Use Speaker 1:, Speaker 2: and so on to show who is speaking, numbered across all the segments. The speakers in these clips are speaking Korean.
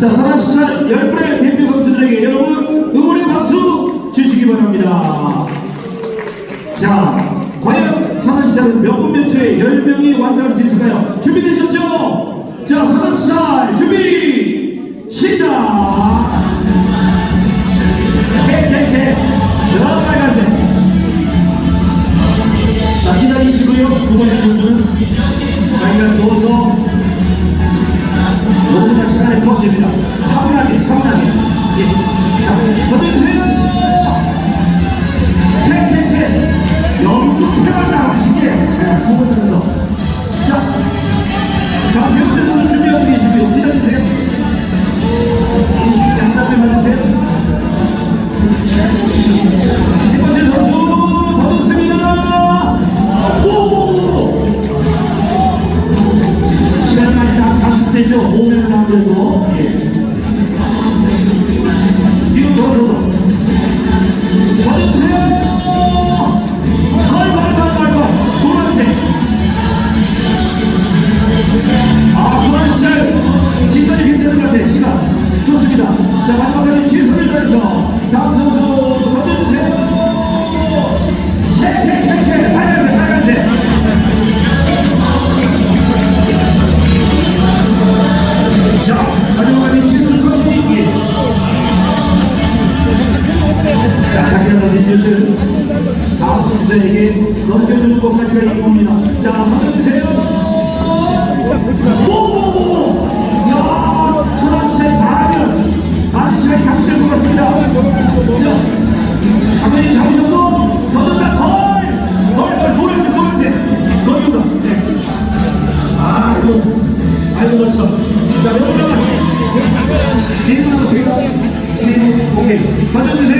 Speaker 1: 자, 서남시차 10분의 대표 선수들에게 여러분 응원의 박수 주시기 바랍니다. 자, 과연 서남시차는 몇분 몇 초에 10명이 완주할 수 있을까요? 준비되셨죠? 자, 서남시차 준비 시작! 차분하게 차분하게. 예. 자 보내주세요. 캐캐캐 여기도 태어나 신기해 네, 두 번째 선수 자 다음 세 번째 선수 준비하고 계시고요. 기다리세요. 답변 받으세요 선수에게 넘겨주는 것까지가 이겁니다. 자 던져주세요. 오오오. 야 천원세 잘하면 많은 시간이 각수될 것 같습니다. 자 감독님 잡으셔도 던졌다 걸! 걸! 걸! 노란색 노란색! 노란색! 네. 아이고 아이고 참. 자 여러분 일만 세가 오케이 던져주세요.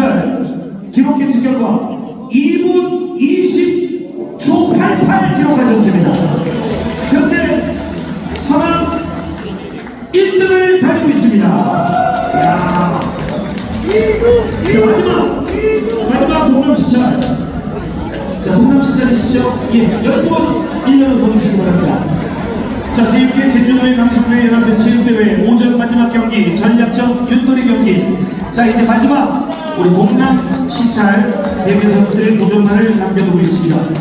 Speaker 1: 10절 기록해 직결과 2분 20초 88 기록하셨습니다. 현재 서방 1등을 달리고 있습니다. 야. 마지막 마지막 동남시절 자 동남시절이시죠? 예, 10번 1년을 써주시기 바랍니다. 자, 제6회 제주도의 남성회 연합대 체육대회 오전 마지막 경기 전략적 윷놀이 경기 자 이제 마지막 우리 동남시찰 대표 선수들의 도전만을 남겨두고 있습니다